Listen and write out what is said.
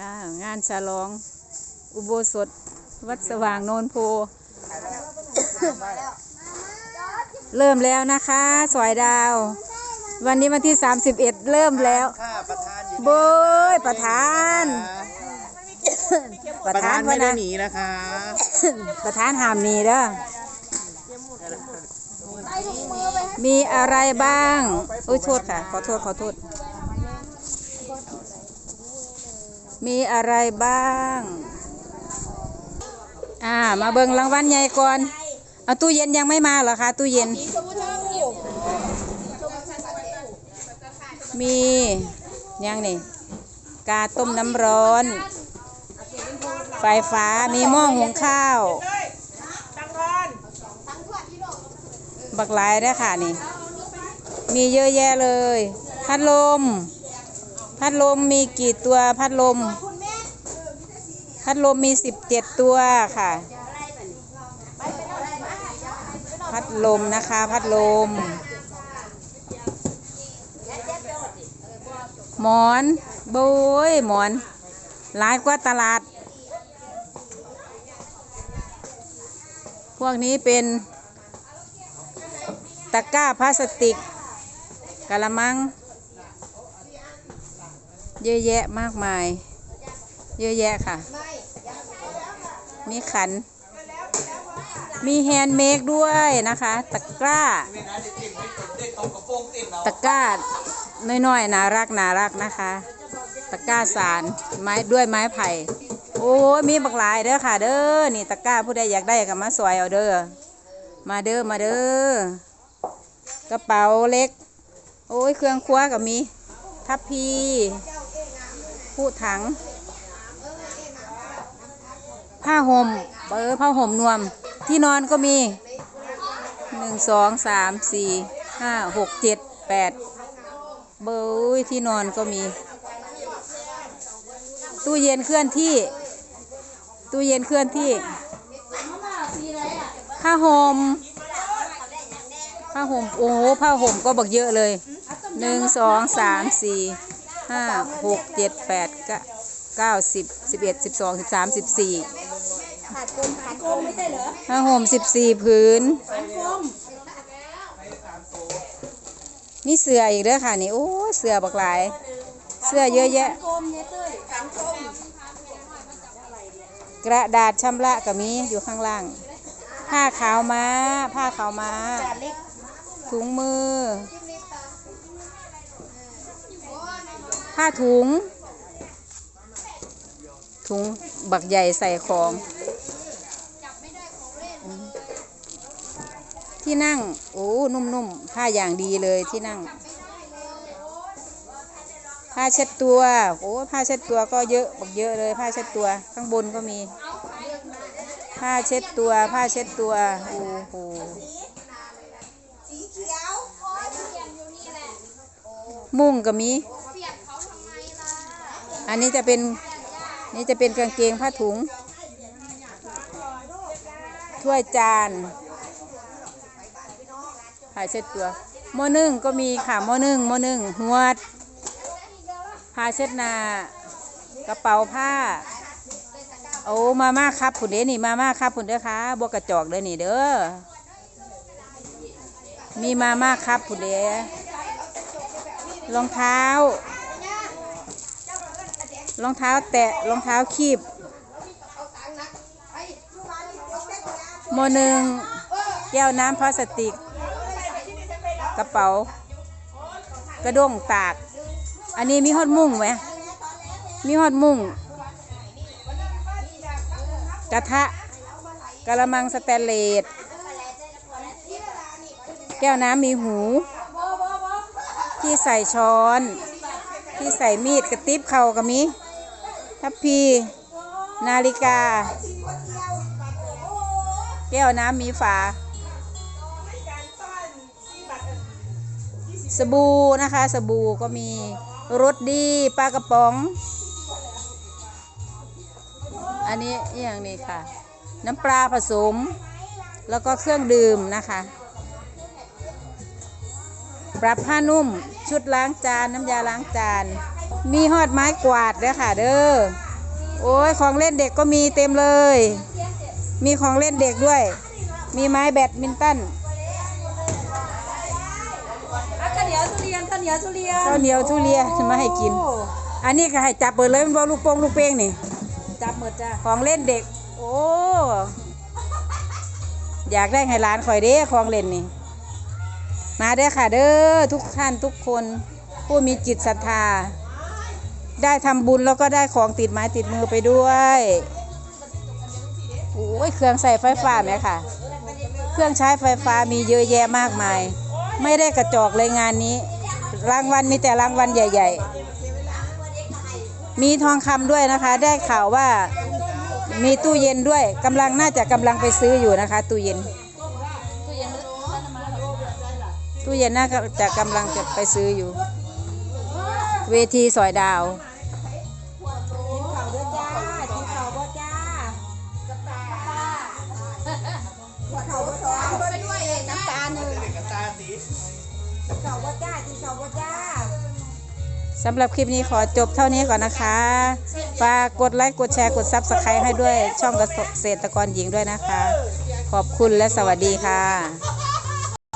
อ่างานฉลอง อุโบสถ วัดสว่างโนนโพ เริ่มแล้วนะคะสวยดาว วันนี้วันที่ 31 เริ่มแล้ว ค่ะประธานอยู่โบยประธานประธานไม่พะได้นะหนีนะคะประธานหามหนีเด้อมีอะไรบ้าง อุ้ยโทษค่ะ ขอโทษขอโทษ มีอะไรบ้าง อ่า มาเบิ่งรางวัลใหญ่ก่อนเอาตู้เย็นยังไม่มาเหรอคะตู้เย็น มียังนี่กาต้มน้ำร้อน ไฟฟ้ามีหม้อหุงข้าว บักหลายได้ค่ะนี่ มีเยอะแยะเลยพัดลม พัดลมมีกี่ตัวพัดลม พัดลมมีสิบเจ็ดตัวค่ะ พัดลมนะคะพัดลม หมอนโบยหมอนหลายกว่าตลาด พวกนี้เป็นตะกร้าพลาสติกกะละมัง เยอะแยะมากมาย เยอะแยะค่ะ มีขัน มีแฮนด์เมดด้วยนะคะ ตะกร้า ตะกร้าน้อยๆน่ารักน่ารักนะคะ ตะกร้าสารไม้ด้วยไม้ไผ่ โอ้มีบักหลายเด้อค่ะ เด้อนี่ตะกร้าผู้ใดอยากได้ก็มาสวยเอาเด้อมาเด้อมาเด้อกระเป๋าเล็ก โอ้ยเครื่องครัวก็มี ทัพพี ผู้ถัง ผ้าห่มเออผ้าห่มนวม ที่นอนก็มีหนึ่งสองสามสี่ห้าหกเจ็ดแปดเบอร์ที่นอนก็มี ตู้เย็นเคลื่อนที่ ตู้เย็นเคลื่อนที่ผ้าห่มผ้าห่มโอ้โหผ้าห่มก็บักเยอะเลยหนึ่งสองสามสี่ ห้าหกเจ็ดแปดเก้าเก้าสิบสิบเอ็ดสิบสองสิบสามสิบสี่ขาดกลมขาดกลมไม่ใช่เหรอผ้าห่มสิบสี่ผืนขาดกลมนี่เสืออีกเด้อค่ะนี่โอ้เสือบักหลาย เสื้อเยอะแยะกลมเนี่ยเต้ยขาดกลมกระดาษชำระก็มีอยู่ข้างล่าง ผ้าขาวม้า ผ้าขาวม้าจานเล็กถุงมือ ผ้าถุง ถุงบักใหญ่ใส่ของ ที่นั่ง โอ้นุ่มๆผ้าอย่างดีเลยที่นั่ง ผ้าเช็ดตัว โอ้ผ้าเช็ดตัวก็เยอะบักเยอะเลย ผ้าเช็ดตัวข้างบนก็มี ผ้าเช็ดตัว ผ้าเช็ดตัวโอ้โหสีเขียวมุ้งก็มี อันนี้จะเป็นนี่จะเป็นกางเกงผ้าถุง ถ้วยจานผ้าเช็ดตัวหม้อนึ่งก็มีค่ะหม้อนึ่งหม้อนึ่งหัวดผ้าเช็ดหน้ากระเป๋าผ้าโอ้มาม่าครับผุนเด้นี่มาม่าครับผุนเด้อค่ะบวกกระจอกเด้นี่เด้อมีมาม่าครับผุนเด้รองเท้า รองเท้าแตะรองเท้าคีบโมหนึ่งแก้วน้ำพลาสติก กระเป๋า กระด้งตาก อันนี้มีฮอดมุ้งไหมมีฮอดมุ้งกระทะกระมังสแตนเลสแก้วน้ำมีหู ที่ใส่ช้อน ที่ใส่มีดกระติบเข่าก็มี ทัพพี นาฬิกา แก้วน้ำมีฝา สบู่นะคะ สบู่ก็มีรสดีปลากระป๋อง อันนี้อย่างนี้ค่ะ น้ำปลาผสม แล้วก็เครื่องดื่มนะคะปรับผ้านุ่ม ชุดล้างจาน น้ำยาล้างจาน มีฮอดไม้กวาดเด้อค่ะ เด้อ โอ้ยของเล่นเด็กก็มีเต็มเลย มีของเล่นเด็กด้วย มีไม้แบดมินตันอะข้าวเหนียวทุเรียนข้าวเหนียวทุเรียนข้าวเหนียวทุเรียนมาให้กิน อันนี้ก็ให้จับเปิดเลยมันบอกลูกโป่งลูกเป้งนี่ จับหมดจ้ะ ของเล่นเด็ก โอ้ อยากได้ให้ร้านคอยเด้ของเล่นนี่ มาเด้อค่ะเด้อทุกท่านทุกคนผู้มีจิตศรัทธา ได้ทำบุญแล้วก็ได้ของติดไม้ติดมือไปด้วยโอ้ยเครื่องใส่ไฟฟ้าไหมค่ะ เครื่องใช้ไฟฟ้ามีเยอะแยะมากมาย ไม่ได้กระจอกเลยงานนี้ รางวัลมีแต่รางวัลใหญ่ ๆ มีทองคำด้วยนะคะ ได้ข่าวว่ามีตู้เย็นด้วยกำลังน่าจะกำลังไปซื้ออยู่นะคะ ตู้เย็น ตู้เย็นน่าจะกำลังจะไปซื้ออยู่ เวทีสอยดาว กินข้าวด้วยจ้ากินข้าวบ่จ้าหัวเข่าบ่สองด้วยด้วยน้ำตาหนึ่งกินข้าวบ่จ้ากินข้าวบ่จ้า สำหรับคลิปนี้ขอจบเท่านี้ก่อนนะคะ ฝากกดไลค์ กดแชร์ กดซับสไครต์ให้ด้วยช่องเกษตรกรหญิงด้วยนะคะ ขอบคุณและสวัสดีค่ะ